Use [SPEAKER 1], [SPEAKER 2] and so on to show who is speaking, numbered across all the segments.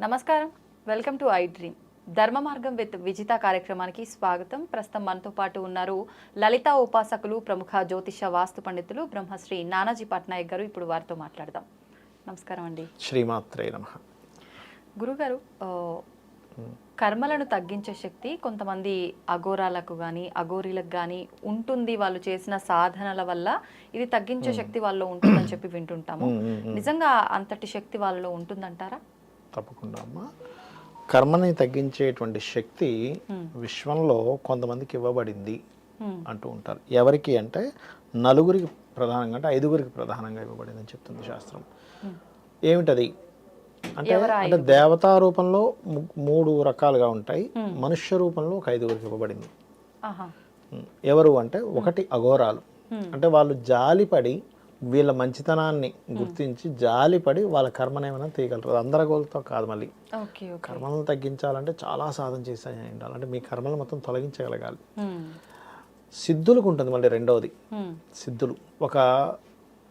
[SPEAKER 1] నమస్కారం. Welcome to I Dream. ధర్మ మార్గం విత్ విజిత కార్యక్రమానికి స్వాగతం. ప్రస్తుతం మనతో పాటు ఉన్నారు లలిత ఉపాసకులు ప్రముఖ జ్యోతిష వాస్తు పండితులు బ్రహ్మశ్రీ నానాజీ పట్నాయక్ గారు. ఇప్పుడు వారితో మాట్లాడదాం. నమస్కారం అండి.
[SPEAKER 2] శ్రీమాత్రే నమ.
[SPEAKER 1] గురుగారు కర్మలను తగ్గించే శక్తి కొంతమంది అఘోరాలకు కానీ అఘోరీలకు కానీ ఉంటుంది. వాళ్ళు చేసిన సాధనల వల్ల ఇది తగ్గించే శక్తి వాళ్ళలో ఉంటుందని చెప్పి వింటుంటాము. నిజంగా అంతటి శక్తి వాళ్ళలో ఉంటుందంటారా?
[SPEAKER 2] తప్పకుండా అమ్మా. కర్మని తగ్గించేటువంటి శక్తి విశ్వంలో కొంతమందికి ఇవ్వబడింది. అంటూ ఉంటారు. ఎవరికి అంటే నలుగురికి ప్రధానంగా అంటే ఐదుగురికి ప్రధానంగా ఇవ్వబడింది అని చెప్తుంది శాస్త్రం. ఏమిటది? అంటే అంటే దేవతా రూపంలో మూడు రకాలుగా ఉంటాయి. మనుష్య రూపంలో ఒక ఐదుగురికి ఇవ్వబడింది.
[SPEAKER 1] ఆహా.
[SPEAKER 2] ఉమ్, ఎవరు అంటే ఒకటి అఘోరాలు. అంటే వాళ్ళు జాలిపడి వీళ్ళ మంచితనాన్ని గుర్తించి జాలిపడి వాళ్ళ కర్మను ఏమైనా తీయగలరు. అందరగోలతో కాదు మళ్ళీ. కర్మలను తగ్గించాలంటే చాలా సాధన చేసాయి ఉండాలి. అంటే మీ కర్మలు మొత్తం తొలగించగలగాలి. సిద్ధులకు ఉంటుంది మళ్ళీ రెండవది. సిద్ధులు. ఒక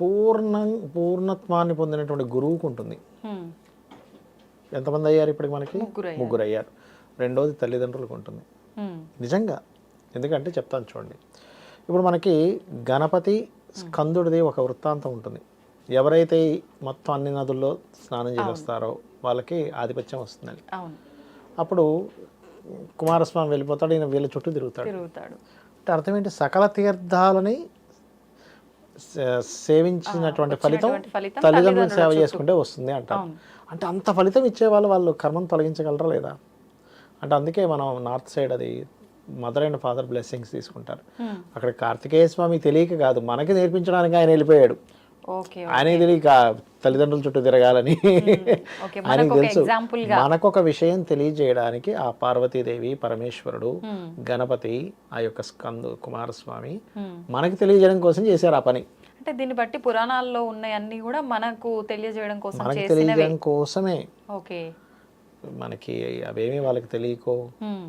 [SPEAKER 2] పూర్ణ పూర్ణత్వాన్ని పొందినటువంటి గురువుకు ఉంటుంది. ఎంతమంది అయ్యారు ఇప్పటికి మనకి?
[SPEAKER 1] ముగ్గురు అయ్యారు.
[SPEAKER 2] రెండవది తల్లిదండ్రులకు ఉంటుంది. నిజంగా. ఎందుకంటే చెప్తాను చూడండి. ఇప్పుడు మనకి గణపతి స్కందుడిది ఒక వృత్తాంతం ఉంటుంది. ఎవరైతే మొత్తం అన్ని నదుల్లో స్నానం చేసి వస్తారో వాళ్ళకి ఆధిపత్యం వస్తుందని అప్పుడు కుమారస్వామి వెళ్ళిపోతాడు ఈయన వీళ్ళ చుట్టూ తిరుగుతాడు. అంటే అర్థం ఏంటి? సకల తీర్థాలని సేవించినటువంటి ఫలితం తల్లిదండ్రులు సేవ చేసుకుంటే వస్తుంది అంటారు. అంటే అంత ఫలితం ఇచ్చే వాళ్ళు వాళ్ళు కర్మను తొలగించగలరా లేదా? అంటే అందుకే మనం నార్త్ సైడ్ అది మదర్ అండ్ ఫాదర్ బ్లెస్సింగ్స్ తీసుకుంటారు. అక్కడ కార్తికేయ స్వామి తెలియక కాదు మనకి నేర్పించడానికి ఆయన వెళ్ళిపోయాడు.
[SPEAKER 1] ఓకే
[SPEAKER 2] ఆయనకి తెలియక తల్లిదండ్రుల చుట్టూ తిరగాలని ఆయనకి
[SPEAKER 1] ఒక
[SPEAKER 2] తెలుసు.
[SPEAKER 1] ఎగ్జాంపుల్
[SPEAKER 2] మనకు ఒక విషయం తెలియజేయడానికి ఆ పార్వతీదేవి పరమేశ్వరుడు. గణపతి ఆ యొక్క స్కందు కుమారస్వామి. మనకి తెలియజేయడం కోసం చేశారు ఆ పని.
[SPEAKER 1] అంటే దీన్ని బట్టి పురాణాల్లో ఉన్నవన్నీ కూడా మనకు తెలియజేయడం కోసం
[SPEAKER 2] మనకి తెలియజేయడం కోసమే.
[SPEAKER 1] ఓకే.
[SPEAKER 2] మనకి అవేమీ వాళ్ళకి తెలియకో.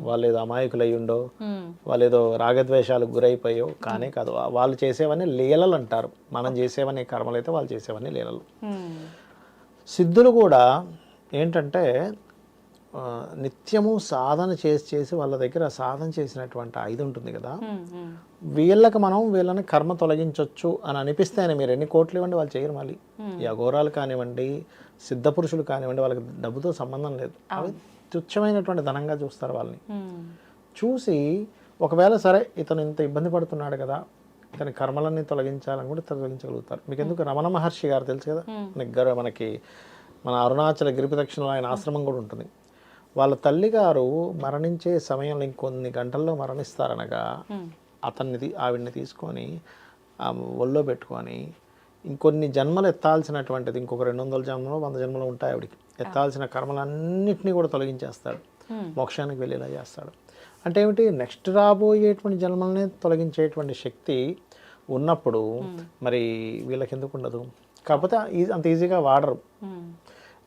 [SPEAKER 2] వాళ్ళు ఏదో అమాయకులు అయి ఉండో
[SPEAKER 1] హ్మ్.
[SPEAKER 2] వాళ్ళు ఏదో రాగద్వేషాలకు గురైపోయో కానే కాదు. వాళ్ళు చేసేవన్నీ లీలలు అంటారు. మనం చేసేవన్నీ కర్మలు అయితే వాళ్ళు చేసేవన్నీ లీలలు. సిద్ధులు కూడా ఏంటంటే నిత్యము సాధన చేసి చేసి వాళ్ళ దగ్గర సాధన చేసినటువంటి ఐదు ఉంటుంది కదా. వీళ్ళకి మనం వీళ్ళని కర్మ తొలగించవచ్చు అని అనిపిస్తే ఆయన మీరు ఎన్ని కోట్లు ఇవ్వండి వాళ్ళు చేయరు మళ్ళీ. ఈ అఘోరాలు కానివ్వండి సిద్ధ పురుషులు కానివ్వండి వాళ్ళకి డబ్బుతో సంబంధం లేదు. అవి తుచ్చమైనటువంటి ధనంగా చూస్తారు వాళ్ళని. చూసి ఒకవేళ సరే ఇతను ఇంత ఇబ్బంది పడుతున్నాడు కదా ఇతని కర్మలన్నీ తొలగించాలని కూడా తొలగించగలుగుతారు. మీకు ఎందుకు? రమణ మహర్షి గారు తెలుసు కదా? మనకి గర- మనకి మన అరుణాచల గిరి ప్రదక్షిణలో ఆయన ఆశ్రమం కూడా ఉంటుంది. వాళ్ళ తల్లిగారు మరణించే సమయంలో ఇంకొన్ని గంటల్లో మరణిస్తారనగా. అతన్ని ఆవిడ్ని తీసుకొని ఒళ్ళో పెట్టుకొని ఇంకొన్ని జన్మలు ఎత్తాల్సినటువంటిది ఇంకొక రెండు వందల జన్మలో వంద జన్మలు ఉంటాయి ఆవిడికి. ఎత్తాల్సిన కర్మలన్నింటినీ కూడా తొలగించేస్తాడు. మోక్షానికి వెళ్ళేలా చేస్తాడు. అంటే ఏమిటి? నెక్స్ట్ రాబోయేటువంటి జన్మలనే తొలగించేటువంటి శక్తి ఉన్నప్పుడు మరి వీళ్ళకి ఎందుకు ఉండదు? కాకపోతే అంత ఈజీగా వాడరు.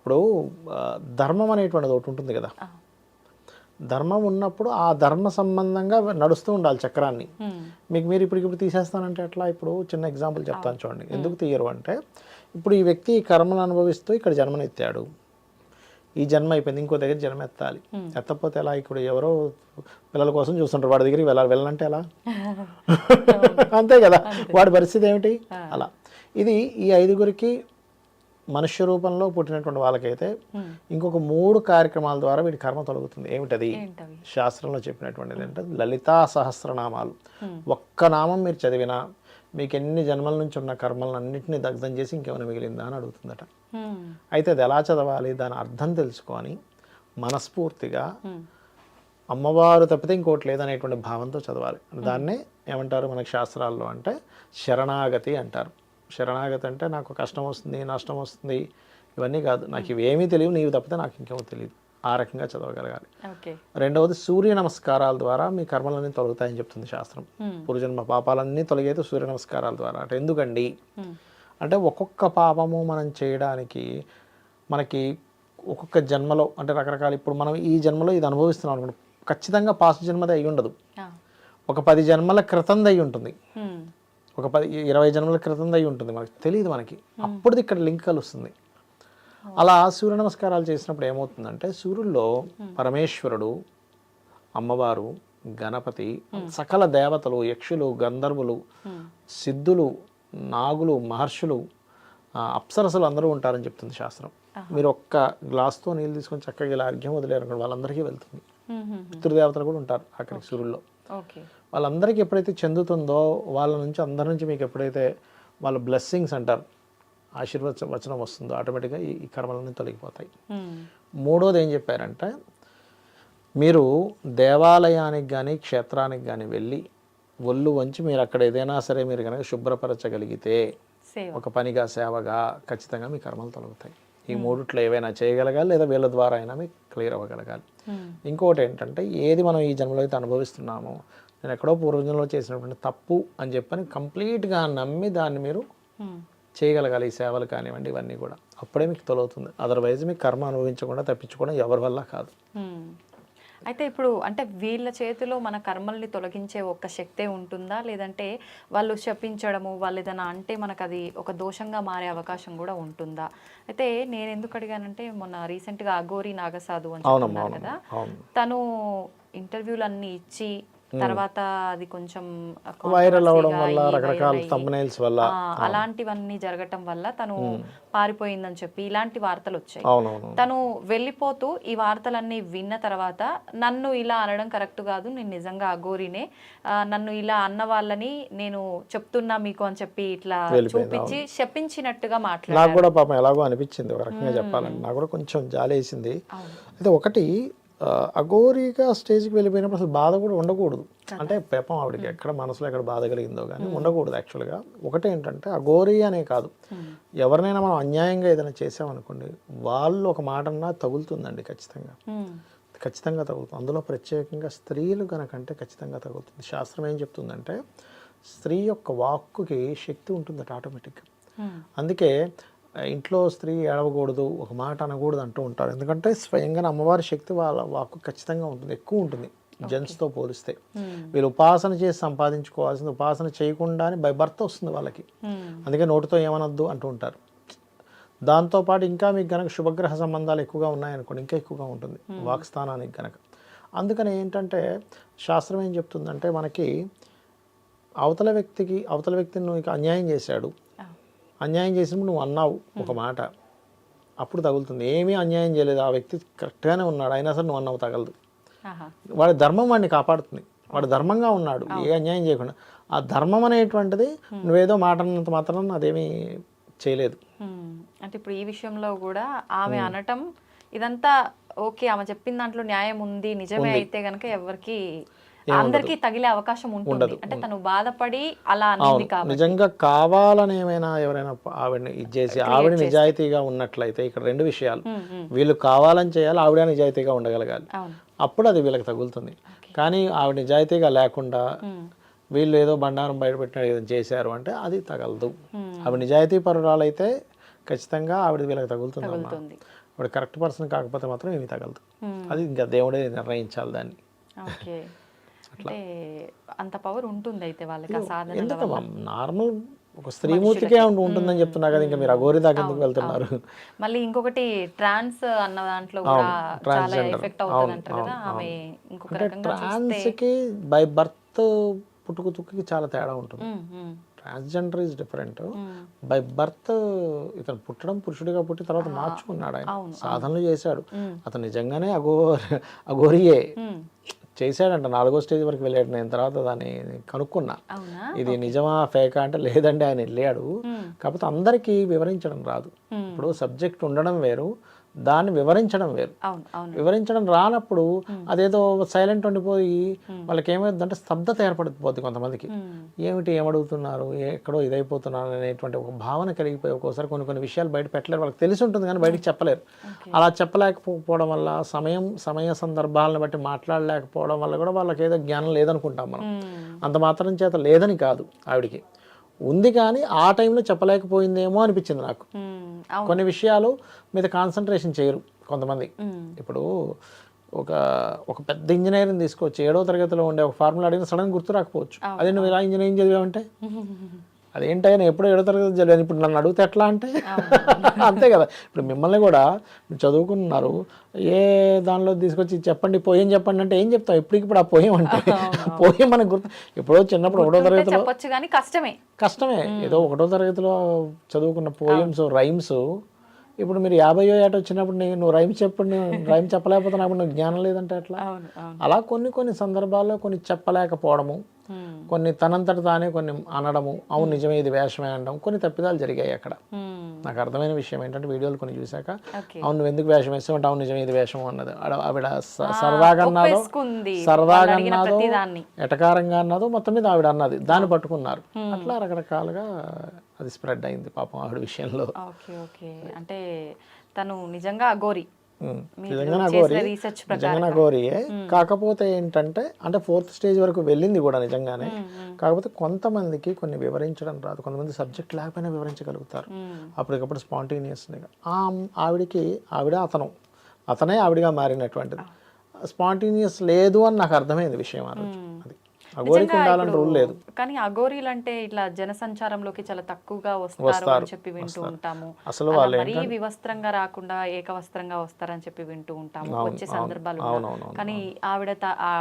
[SPEAKER 2] ఇప్పుడు ధర్మం అనేటువంటిది ఒకటి ఉంటుంది కదా. ధర్మం ఉన్నప్పుడు ఆ ధర్మ సంబంధంగా నడుస్తూ ఉండాలి చక్రాన్ని. మీకు మీరు ఇప్పటికిప్పుడు తీసేస్తానంటే ఎట్లా? ఇప్పుడు చిన్న ఎగ్జాంపుల్ చెప్తాను చూడండి. ఎందుకు తీయరు అంటే ఇప్పుడు ఈ వ్యక్తి ఈ కర్మను అనుభవిస్తూ ఇక్కడ జన్మనెత్తాడు. ఈ జన్మ అయిపోయింది ఇంకో దగ్గర జన్మ ఎత్తాలి ఎత్తకపోతే ఎలా? ఇప్పుడు ఎవరో పిల్లల కోసం చూస్తుంటారు వాడి దగ్గరికి వెళ్ళాలి. వెళ్ళాలంటే ఎలా? అంతే కదా. వాడి పరిస్థితి ఏమిటి? అలా. ఇది ఈ ఐదుగురికి మనుష్య రూపంలో పుట్టినటువంటి వాళ్ళకైతే ఇంకొక మూడు కార్యక్రమాల ద్వారా వీడి కర్మ తొలగుతుంది. ఏమిటది? శాస్త్రంలో చెప్పినటువంటిది ఏంటంటే లలితా సహస్రనామాలు. ఒక్క నామం మీరు చదివినా మీకు ఎన్ని జన్మల నుంచి ఉన్న కర్మలను అన్నింటినీ దగ్ధం చేసి ఇంకేమైనా మిగిలిందా అని అడుగుతుందట. అయితే అది ఎలా చదవాలి? దాని అర్థం తెలుసుకొని మనస్ఫూర్తిగా. అమ్మవారు తప్పితే ఇంకోటి లేదనేటువంటి భావంతో చదవాలి. దాన్నే ఏమంటారు మనకి శాస్త్రాల్లో అంటే శరణాగతి అంటారు. శరణాగతి అంటే నాకు కష్టం వస్తుంది నష్టం వస్తుంది. ఇవన్నీ కాదు. నాకు ఇవేమీ తెలియవు నీవు తప్పితే నాకు ఇంకేమో తెలియదు ఆ రకంగా చదవగలగాలి. రెండవది సూర్య నమస్కారాల ద్వారా మీ కర్మలన్నీ తొలగుతాయని చెప్తుంది శాస్త్రం.
[SPEAKER 1] హ్మ్.
[SPEAKER 2] పూర్వజన్మ పాపాలన్నీ తొలగేది సూర్య నమస్కారాల ద్వారా. అంటే ఎందుకండి. అంటే ఒక్కొక్క పాపము మనం చేయడానికి మనకి ఒక్కొక్క జన్మలో అంటే రకరకాల ఇప్పుడు మనం ఈ జన్మలో ఇది అనుభవిస్తున్నాం అనుకోండి. ఖచ్చితంగా పాస్ట్ జన్మది అయి ఉండదు. ఒక పది జన్మల క్రితంది అయి ఉంటుంది. ఒక పది ఇరవై జన్మల క్రితం అయి ఉంటుంది మనకి తెలియదు మనకి. అప్పుడు ఇక్కడ లింక్ కలుస్తుంది అలా సూర్య నమస్కారాలు చేసినప్పుడు ఏమవుతుందంటే సూర్యుల్లో పరమేశ్వరుడు అమ్మవారు గణపతి సకల దేవతలు యక్షులు గంధర్వులు సిద్ధులు నాగులు మహర్షులు అప్సరసలు అందరూ ఉంటారని చెప్తుంది శాస్త్రం. మీరు ఒక్క గ్లాస్తో నీళ్ళు తీసుకొని చక్కగా ఇలా అర్ఘ్యం వదిలేరు వాళ్ళందరికీ వెళ్తుంది. పితృదేవతలు కూడా ఉంటారు అక్కడికి సూర్యుల్లో. వాళ్ళందరికీ ఎప్పుడైతే చెందుతుందో వాళ్ళ నుంచి అందరి నుంచి మీకు ఎప్పుడైతే వాళ్ళ బ్లెస్సింగ్స్ అంటారు ఆశీర్వచ వచనం వస్తుందో ఆటోమేటిక్గా ఈ కర్మలన్నీ తొలగిపోతాయి. మూడోది ఏం చెప్పారంటే మీరు దేవాలయానికి కానీ క్షేత్రానికి కానీ వెళ్ళి ఒళ్ళు వంచి మీరు అక్కడ ఏదైనా సరే మీరు కనుక శుభ్రపరచగలిగితే ఒక పనిగా సేవగా ఖచ్చితంగా మీ కర్మలు తొలగుతాయి. ఈ మూడిట్లో ఏవైనా చేయగలగాలి లేదా వీళ్ళ ద్వారా అయినా మీకు క్లియర్ అవ్వగలగాలి. ఇంకొకటి ఏంటంటే ఏది మనం ఈ జన్మలో అయితే అనుభవిస్తున్నామో నేను ఎక్కడో పూర్వజన్మలో చేసినటువంటి తప్పు అని చెప్పని కంప్లీట్గా నమ్మి దాన్ని మీరు చేయగలగాలి ఈ సేవలు కానివ్వండి ఇవన్నీ కూడా. అప్పుడే మీకు తొలగుతుంది అదర్వైజ్ మీకు కర్మ అనుభవించకుండా తప్పించుకోవడం ఎవరి వల్ల కాదు.
[SPEAKER 1] అయితే ఇప్పుడు అంటే వీళ్ళ చేతిలో మన కర్మల్ని తొలగించే ఒక్క శక్తే ఉంటుందా? లేదంటే వాళ్ళు శపించడము వాళ్ళు ఏదైనా అంటే మనకు అది ఒక దోషంగా మారే అవకాశం కూడా ఉంటుందా? అయితే నేను ఎందుకు అడిగానంటే మొన్న రీసెంట్గా అఘోరి నాగసాధు అని చెప్తున్నారు కదా. తను ఇంటర్వ్యూలు అన్ని ఇచ్చి తర్వాత అది కొంచెం
[SPEAKER 2] వైరల్ అవడం వల్ల రకరకాల తమ్నైల్స్ వల్ల.
[SPEAKER 1] అలాంటివన్నీ జరగటం వల్ల తను పారిపోయిందని చెప్పి ఇలాంటి వార్తలు వచ్చాయి. తను వెళ్ళిపోతూ ఈ వార్తలన్నీ విన్న తర్వాత నన్ను ఇలా అనడం కరెక్ట్ కాదు నేను నిజంగా అఘోరినే నన్ను ఇలా అన్న వాళ్ళని నేను చెప్తున్నా మీకు అని చెప్పి ఇట్లా చూపించి శపించినట్టుగా మాట్లాడారు
[SPEAKER 2] నాకు కూడా పాపం ఎలాగో అనిపించింది ఒక రకంగా చెప్పాలంటే. నాకు కూడా కొంచెం జాలేసింది. అయితే ఒకటి అఘోరిగా స్టేజ్కి వెళ్ళిపోయినప్పుడు అసలు బాధ కూడా ఉండకూడదు. అంటే పాపం ఆవిడకి ఎక్కడ మనసులో ఎక్కడ బాధ కలిగిందో కానీ ఉండకూడదు యాక్చువల్గా. ఒకటి ఏంటంటే అఘోరి అనే కాదు. ఎవరినైనా మనం అన్యాయంగా ఏదైనా చేసామనుకోండి వాళ్ళు ఒక మాట అన్నా తగులుతుందండి ఖచ్చితంగా. ఖచ్చితంగా తగులుతుంది. అందులో ప్రత్యేకంగా స్త్రీలు కనుకంటే ఖచ్చితంగా తగులుతుంది. శాస్త్రం ఏం చెప్తుందంటే స్త్రీ యొక్క వాక్కుకి శక్తి ఉంటుందట ఆటోమేటిక్గా. అందుకే ఇంట్లో స్త్రీ ఏడవకూడదు ఒక మాట అనకూడదు అంటూ ఉంటారు. ఎందుకంటే స్వయంగా అమ్మవారి శక్తి వాళ్ళ వాక్కు ఖచ్చితంగా ఉంటుంది ఎక్కువ ఉంటుంది జెంట్స్తో పోలిస్తే. వీళ్ళు ఉపాసన చేసి సంపాదించుకోవాల్సింది ఉపాసన చేయకుండానే బై బర్త్ వస్తుంది వాళ్ళకి. అందుకే నోటితో ఏమనొద్దు అంటూ ఉంటారు. దాంతోపాటు ఇంకా మీకు గనక శుభగ్రహ సంబంధాలు ఎక్కువగా ఉన్నాయనుకోండి ఇంకా ఎక్కువగా ఉంటుంది వాక్స్థానానికి గనక. అందుకని ఏంటంటే శాస్త్రం ఏం చెప్తుందంటే మనకి అవతల వ్యక్తికి అవతల వ్యక్తిని అన్యాయం చేశాడు అన్యాయం చేసినప్పుడు నువ్వు అన్నావు ఒక మాట. అప్పుడు తగులుతుంది. ఏమీ అన్యాయం చేయలేదు. ఆ వ్యక్తి కరెక్ట్గానే ఉన్నాడు. అయినా సరే నువ్వు అన్నావు తగలదు. వాడి ధర్మం వాడిని కాపాడుతుంది. వాడు ధర్మంగా ఉన్నాడు. ఏ అన్యాయం చేయకుండా. ఆ ధర్మం అనేటువంటిది నువ్వేదో మాట అన్నంత మాత్రం అదేమీ చేయలేదు.
[SPEAKER 1] అంటే ఇప్పుడు ఈ విషయంలో కూడా ఆమె అనటం ఇదంతా ఓకే. ఆమె చెప్పిన దాంట్లో న్యాయం ఉంది. నిజమే అయితే గనక ఎవరికి అందరికీ తగిలే అవకాశం ఉంటుంది. అంటే తను బాధపడి అలా అనింది
[SPEAKER 2] నిజంగా కావాలని ఏమైనా ఎవరైనా ఆవిడని ఇది చేసి ఆవిడ నిజాయితీగా ఉన్నట్లయితే ఇక్కడ రెండు విషయాలు. వీళ్ళు కావాలని చేయాలి ఆవిడ నిజాయితీగా ఉండగలగాలి. అప్పుడు అది వీళ్ళకి తగులుతుంది. కానీ ఆవిడ నిజాయితీగా లేకుండా వీళ్ళు ఏదో బండారం బయటపెట్టిన ఏదో చేశారు అంటే అది తగలదు. ఆవిడ నిజాయితీ పరురాలైతే ఖచ్చితంగా ఆవిడ వీళ్ళకి తగులుతుంది ఆవిడ కరెక్ట్ పర్సన్ కాకపోతే మాత్రం ఏమీ తగలదు. అది ఇంకా దేవుడే నిర్ణయించాలి దాన్ని.
[SPEAKER 1] అంత పవర్ ఉంటుంది అయితే వాళ్ళకి ఆ సాధన
[SPEAKER 2] నార్మల్ ఒక స్త్రీమూర్తికే ఉంటు- ఉంటుందని చెప్తున్నా కదా ఇంకా మీరు అఘోరి దాకా ఎందుకు వెళ్తున్నారు?
[SPEAKER 1] మళ్ళీ ఇంకొకటి ట్రాన్స్ అన్న దాంట్లో కూడా చాలా. ఎఫెక్ట్ అవుతుంది అంటారు కదా ఆమె ఇంకొక రకంగా
[SPEAKER 2] ట్రాన్స్కి బై బర్త్ పుట్టుకు తుక్కుకి చాలా తేడా ఉంటుంది. Transgender is different by birth ఇతను పుట్టడం పురుషుడిగా పుట్టి తర్వాత మార్చుకున్నాడు ఆయన. సాధనలు చేశాడు. అతను నిజంగానే అఘోర్ అఘోరియే. చేశాడంట. నాలుగో స్టేజ్ వరకు వెళ్ళాడు. నేను తర్వాత దాన్ని కనుక్కున్నా. ఇది నిజమా ఫేకా అంటే లేదండి. ఆయన వెళ్ళాడు. కాకపోతే అందరికీ వివరించడం రాదు. ఇప్పుడు సబ్జెక్ట్ ఉండడం వేరు. దాన్ని వివరించడం వేరు. వివరించడం రానప్పుడు అదేదో సైలెంట్ ఉండిపోయి వాళ్ళకి ఏమైందంటే స్తబ్దత ఏర్పడిపోద్ది కొంతమందికి. ఏమిటి ఏమడుగుతున్నారు ఎక్కడో ఇదైపోతున్నారు అనేటువంటి ఒక భావన కలిగిపోయి ఒక్కోసారి కొన్ని కొన్ని విషయాలు బయట పెట్టలేరు. వాళ్ళకి తెలిసి ఉంటుంది కానీ బయటకు చెప్పలేరు. అలా చెప్పలేకపోవడం వల్ల సమయం సమయ సందర్భాలను బట్టి మాట్లాడలేకపోవడం వల్ల కూడా వాళ్ళకి ఏదో జ్ఞానం లేదనుకుంటాం మనం. అంత మాత్రం చేత లేదని కాదు ఆవిడికి. ఉంది కానీ ఆ టైంలో చెప్పలేకపోయిందేమో అనిపించింది నాకు. కొన్ని విషయాలు మీద కాన్సన్ట్రేషన్ చేయరు కొంతమంది. ఇప్పుడు ఒక ఒక పెద్ద ఇంజనీరింగ్ తీసుకోవచ్చు ఏడో తరగతిలో ఉండే ఒక ఫార్ములా అడిగిన సడన్ గుర్తు రాకపోవచ్చు. అదే నువ్వు ఇలా ఇంజనీరింగ్ చదివావంటే? అదేంటయ్యా నేను ఎప్పుడో ఏడో తరగతి చదివాను ఇప్పుడు నన్ను అడిగితే ఎట్లా అంటే? అంతే కదా. ఇప్పుడు మిమ్మల్ని కూడా చదువుకున్నారు ఏ దానిలో తీసుకొచ్చి చెప్పండి పోయం చెప్పండి అంటే ఏం చెప్తాం ఇప్పటికిప్పుడు ఆ పోయం అంటే. పోయం మనకు గుర్తు ఎప్పుడో చిన్నప్పుడు ఒకటో తరగతిలో
[SPEAKER 1] కానీ కష్టమే.
[SPEAKER 2] కష్టమే. ఏదో ఒకటో తరగతిలో చదువుకున్న పోయమ్స్ రైమ్స్. ఇప్పుడు మీరు యాభైయో ఏట వచ్చినప్పుడు నేను నువ్వు రైమ్ చెప్పండి రైమ్ చెప్పలేకపోతే నాకు నువ్వు జ్ఞానం లేదంటే
[SPEAKER 1] అవును.
[SPEAKER 2] అలా కొన్ని కొన్ని సందర్భాల్లో కొన్ని చెప్పలేకపోవడము. కొన్ని తనంతట తానే కొన్ని అనడము అవును నిజమే ఇది వేషమే అనడం కొన్ని తప్పిదాలు జరిగాయి అక్కడ. నాకు అర్థమైన విషయం ఏంటంటే వీడియోలు కొన్ని చూశాక
[SPEAKER 1] ఓకే.
[SPEAKER 2] అవును నువ్వు ఎందుకు వేషం వేస్తావు? అంటే అవును నిజమే ఇది వేషం అన్నది. ఆవిడ సరదాగా అన్నదో సరదాగా అన్నదో ఎటకారంగా అన్నదో మొత్తం మీద ఆవిడ అన్నది. దాన్ని పట్టుకున్నారు. అట్లా రకరకాలుగా అది స్ప్రెడ్ అయింది పాపం ఆవిడ విషయంలో.
[SPEAKER 1] Okay okay. అంటే తను నిజంగా అఘోరి.
[SPEAKER 2] నిజంగా గోరి నిజంగా గోరియే కాకపోతే ఏంటంటే అంటే ఫోర్త్ స్టేజ్ వరకు వెళ్ళింది కూడా నిజంగానే. కాకపోతే కొంతమందికి కొన్ని వివరించడం రాదు. కొంతమంది సబ్జెక్ట్ లేకపోయినా వివరించగలుగుతారు. అప్పటికప్పుడు స్పాంటేనియస్గా ఆ ఆవిడకి ఆవిడ అతను. అతనే ఆవిడగా మారినటువంటిది. స్పాంటేనియస్ లేదు అని నాకు అర్థమైంది విషయం ఆ రోజు. ఉండాలని రూల్ లేదు.
[SPEAKER 1] కానీ అఘోరీలు అంటే ఇట్లా జనసంచారంలోకి చాలా తక్కువగా వస్తారు అని చెప్పి వింటూ ఉంటాము.
[SPEAKER 2] అసలు వాళ్ళు
[SPEAKER 1] మరీ వివస్త్రంగా రాకుండా ఏకవస్త్రంగా వస్తారని చెప్పి వింటూ ఉంటాము. వచ్చే సందర్భాలు కానీ ఆవిడ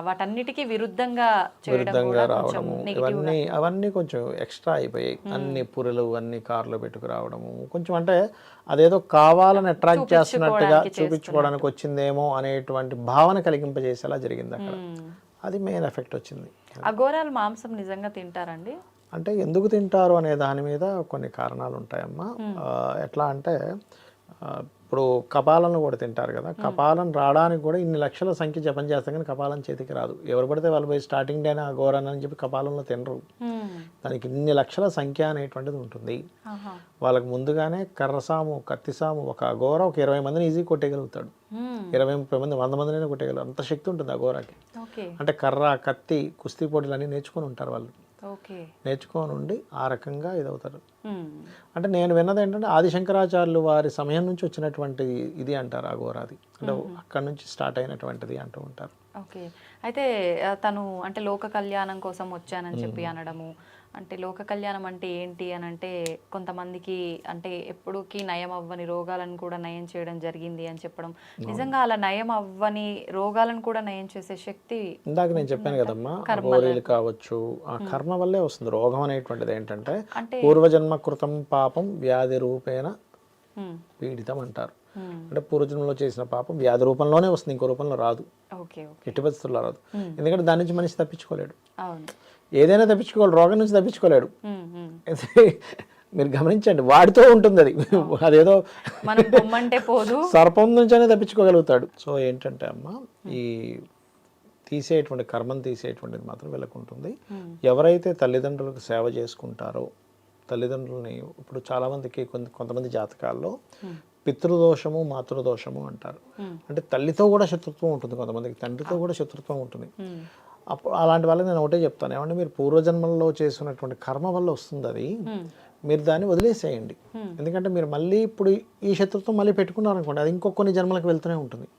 [SPEAKER 1] వాటన్నిటికీ విరుద్ధంగా చేయడం
[SPEAKER 2] విరుద్ధంగా రావడము ఇవన్నీ అవన్నీ కొంచెం ఎక్స్ట్రా అయిపోయాయి. అన్ని పురులు అన్ని కార్లో పెట్టుకురావడము. కొంచెం అంటే అదేదో కావాలని అట్రాక్ట్ చేస్తున్నట్టుగా చూపించుకోవడానికి వచ్చిందేమో అనేటువంటి భావన కలిగింపజేసేలా జరిగింది అక్కడ. అది మెయిన్ ఎఫెక్ట్ వచ్చింది.
[SPEAKER 1] అఘోరాలు మాంసం నిజంగా తింటారండి?
[SPEAKER 2] అంటే ఎందుకు తింటారు అనే దాని మీద కొన్ని కారణాలు ఉంటాయమ్మా. ఎట్లా అంటే ఇప్పుడు కపాలను కూడా తింటారు కదా. కపాలం రావడానికి కూడా ఇన్ని లక్షల సంఖ్య జపం చేస్తాం కానీ కపాలం చేతికి రాదు. ఎవరు పడితే వాళ్ళు పోయి స్టార్టింగ్ డేనే అఘోరన్ అని చెప్పి కపాలంలో తినరు. దానికి ఇన్ని లక్షల సంఖ్య అనేటువంటిది ఉంటుంది. వాళ్ళకి ముందుగానే కర్రసాము కత్తిసాము ఒక అఘోర ఒక ఇరవై మందిని ఈజీ కొట్టేయగలుగుతాడు. ఇరవై ముప్పై మంది వంద మందినైనా కొట్టేయగలరు అంత శక్తి ఉంటుంది అఘోరాకి అంటే కర్ర కత్తి కుస్తీ పోటీలు అన్నీ నేర్చుకొని ఉంటారు వాళ్ళు. నేర్చుకొని ఉండి ఆ రకంగా ఇదవుతారు. అంటే నేను విన్నది ఏంటంటే ఆదిశంకరాచార్యులు వారి సమయం నుంచి వచ్చినటువంటి ఇది అంటారు అఘోరాది. అంటే అక్కడ నుంచి స్టార్ట్ అయినటువంటిది అంటూ ఉంటారు.
[SPEAKER 1] ఓకే. అయితే తను అంటే లోక కళ్యాణం కోసం వచ్చానని చెప్పి అనడము అంటే లోక కళ్యాణం అంటే ఏంటి అని అంటే కొంతమందికి అంటే ఎప్పుడుకి నయం అవ్వని రోగాలను కూడా నయం చేయడం జరిగింది అని చెప్పడం. నిజంగా అలా నయం అవ్వని రోగాలను కూడా నయం చేసే శక్తి
[SPEAKER 2] ఇందాక నేను చెప్పాను కదమ్మా అఘోరీలు కావచ్చు ఆ కర్మ వల్లే వస్తుంది. రోగం అనేటువంటిది ఏంటంటే పూర్వజన్మ కృతం పాపం వ్యాధి రూపేణ. పీడితం అంటారు. అంటే పూర్వజన్మలో చేసిన పాపం వ్యాధి రూపంలోనే వస్తుంది ఇంకో రూపంలో రాదు. ఎట్టి పరిస్థితుల్లో రాదు. ఎందుకంటే దాని నుంచి మనిషి తప్పించుకోలేడు. ఏదైనా తప్పించుకోవాలి రోగం నుంచి తప్పించుకోలేడు. మీరు గమనించండి వాడితో ఉంటుంది అది. అదేదో సర్పం నుంచైనా తప్పించుకోగలుగుతాడు. సో ఏంటంటే అమ్మ ఈ తీసేటువంటి కర్మను తీసేటువంటిది మాత్రం వీళ్ళకు ఉంటుంది ఎవరైతే తల్లిదండ్రులకు సేవ చేసుకుంటారో తల్లిదండ్రులని ఇప్పుడు చాలామందికి కొంత కొంతమంది జాతకాల్లో పితృదోషము మాతృదోషము అంటారు. అంటే తల్లితో కూడా శత్రుత్వం ఉంటుంది కొంతమందికి తండ్రితో కూడా శత్రుత్వం ఉంటుంది. అప్పుడు అలాంటి వాళ్ళకి నేను ఒకటే చెప్తాను. ఏమంటే మీరు పూర్వజన్మల్లో చేసినటువంటి కర్మ వల్ల వస్తుంది అది. మీరు దాన్ని వదిలేసేయండి. ఎందుకంటే మీరు మళ్ళీ ఇప్పుడు ఈ శత్రుత్వం మళ్ళీ పెట్టుకున్నారనుకోండి అది ఇంకో కొన్ని జన్మలకు వెళ్తూనే ఉంటుంది.